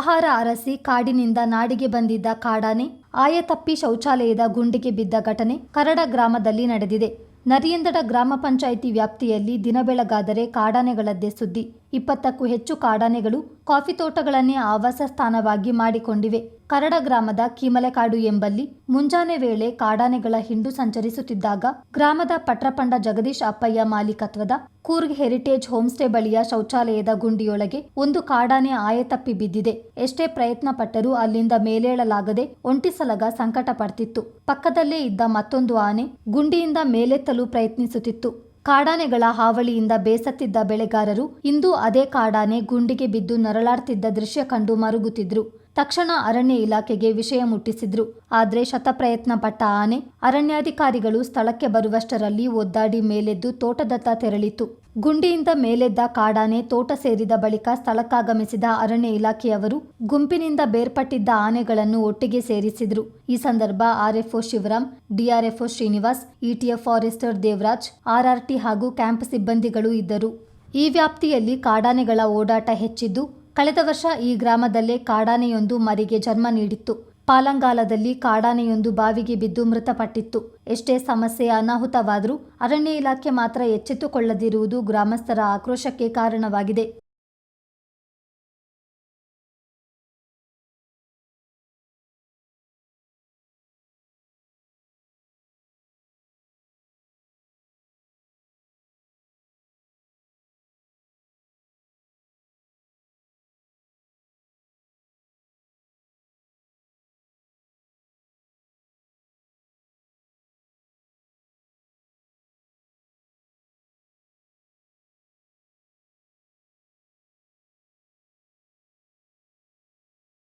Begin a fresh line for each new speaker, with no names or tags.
ಆಹಾರ ಅರಸಿ ಕಾಡಿನಿಂದ ನಾಡಿಗೆ ಬಂದಿದ್ದ ಕಾಡಾನೆ, ಆಯತಪ್ಪಿ ಶೌಚಾಲಯದ ಗುಂಡಿಗೆ ಬಿದ್ದ ಘಟನೆ ಕರಡ ಗ್ರಾಮದಲ್ಲಿ ನಡೆದಿದೆ. ನರಿಯಂದಡ ಗ್ರಾಮ ಪಂಚಾಯಿತಿ ವ್ಯಾಪ್ತಿಯಲ್ಲಿ ದಿನಬೆಳಗಾದರೆ ಕಾಡಾನೆಗಳದ್ದೇ ಸುದ್ದಿ. ಇಪ್ಪತ್ತಕ್ಕೂ ಹೆಚ್ಚು ಕಾಡಾನೆಗಳು ಕಾಫಿ ತೋಟಗಳನ್ನೇ ಆವಾಸ ಸ್ಥಾನವಾಗಿ ಮಾಡಿಕೊಂಡಿವೆ. ಕರಡ ಗ್ರಾಮದ ಕೀಮಲೆಕಾಡು ಎಂಬಲ್ಲಿ ಮುಂಜಾನೆ ವೇಳೆ ಕಾಡಾನೆಗಳ ಹಿಂಡು ಸಂಚರಿಸುತ್ತಿದ್ದಾಗ ಗ್ರಾಮದ ಪಟ್ರಪಂಡ ಜಗದೀಶ್ ಅಪ್ಪಯ್ಯ ಮಾಲೀಕತ್ವದ ಕೂರ್ಗ್ ಹೆರಿಟೇಜ್ ಹೋಮ್ಸ್ಟೇ ಬಳಿಯ ಶೌಚಾಲಯದ ಗುಂಡಿಯೊಳಗೆ ಒಂದು ಕಾಡಾನೆ ಆಯತಪ್ಪಿ ಬಿದ್ದಿದೆ. ಎಷ್ಟೇ ಪ್ರಯತ್ನ ಪಟ್ಟರೂ ಅಲ್ಲಿಂದ ಮೇಲೇಳಲಾಗದೆ ಒಂಟಿಸಲಗ ಸಂಕಟ ಪಡ್ತಿತ್ತು ಪಕ್ಕದಲ್ಲೇ ಇದ್ದ ಮತ್ತೊಂದು ಆನೆ ಗುಂಡಿಯಿಂದ ಮೇಲೆತ್ತಲು ಪ್ರಯತ್ನಿಸುತ್ತಿತ್ತು. ಕಾಡಾನೆಗಳ ಹಾವಳಿಯಿಂದ ಬೇಸತ್ತಿದ್ದ ಬೆಳೆಗಾರರು ಇಂದು ಅದೇ ಕಾಡಾನೆ ಗುಂಡಿಗೆ ಬಿದ್ದು ನರಳಾಡ್ತಿದ್ದ ದೃಶ್ಯ ಕಂಡು ಮರುಗುತ್ತಿದ್ರು. ತಕ್ಷಣ ಅರಣ್ಯ ಇಲಾಖೆಗೆ ವಿಷಯ ಮುಟ್ಟಿಸಿದ್ರು. ಆದ್ರೆ ಶತಪ್ರಯತ್ನ ಪಟ್ಟ ಆನೆ ಅರಣ್ಯಾಧಿಕಾರಿಗಳು ಸ್ಥಳಕ್ಕೆ ಬರುವಷ್ಟರಲ್ಲಿ ಒದ್ದಾಡಿ ಮೇಲೆದ್ದು ತೋಟದತ್ತ ತೆರಳಿತು ಗುಂಡಿಯಿಂದ ಮೇಲೆದ್ದ ಕಾಡಾನೆ ತೋಟ ಸೇರಿದ ಬಳಿಕ ಸ್ಥಳಕ್ಕಾಗಮಿಸಿದ ಅರಣ್ಯ ಇಲಾಖೆಯವರು ಗುಂಪಿನಿಂದ ಬೇರ್ಪಟ್ಟಿದ್ದ ಆನೆಗಳನ್ನು ಒಟ್ಟಿಗೆ ಸೇರಿಸಿದ್ರು. ಈ ಸಂದರ್ಭ RFO Shivaram, DRFO Srinivas ETF forester Devaraj, RRT ಹಾಗೂ ಕ್ಯಾಂಪ್ ಸಿಬ್ಬಂದಿಗಳು ಇದ್ದರು. ಈ ವ್ಯಾಪ್ತಿಯಲ್ಲಿ ಕಾಡಾನೆಗಳ ಓಡಾಟ ಹೆಚ್ಚಿದ್ದು ಕಳೆದ ವರ್ಷ ಈ ಗ್ರಾಮದಲ್ಲೇ ಕಾಡಾನೆಯೊಂದು ಮರಿಗೆ ಜನ್ಮ ನೀಡಿತ್ತು. ಪಾಲಂಗಾಲದಲ್ಲಿ ಕಾಡಾನೆಯೊಂದು ಬಾವಿಗೆ ಬಿದ್ದು ಮೃತಪಟ್ಟಿತ್ತು. ಎಷ್ಟೇ ಸಮಸ್ಯೆ ಅನಾಹುತವಾದರೂ ಅರಣ್ಯ ಇಲಾಖೆ ಮಾತ್ರ ಎಚ್ಚೆತ್ತುಕೊಳ್ಳದಿರುವುದು ಗ್ರಾಮಸ್ಥರ ಆಕ್ರೋಶಕ್ಕೆ ಕಾರಣವಾಗಿದೆ.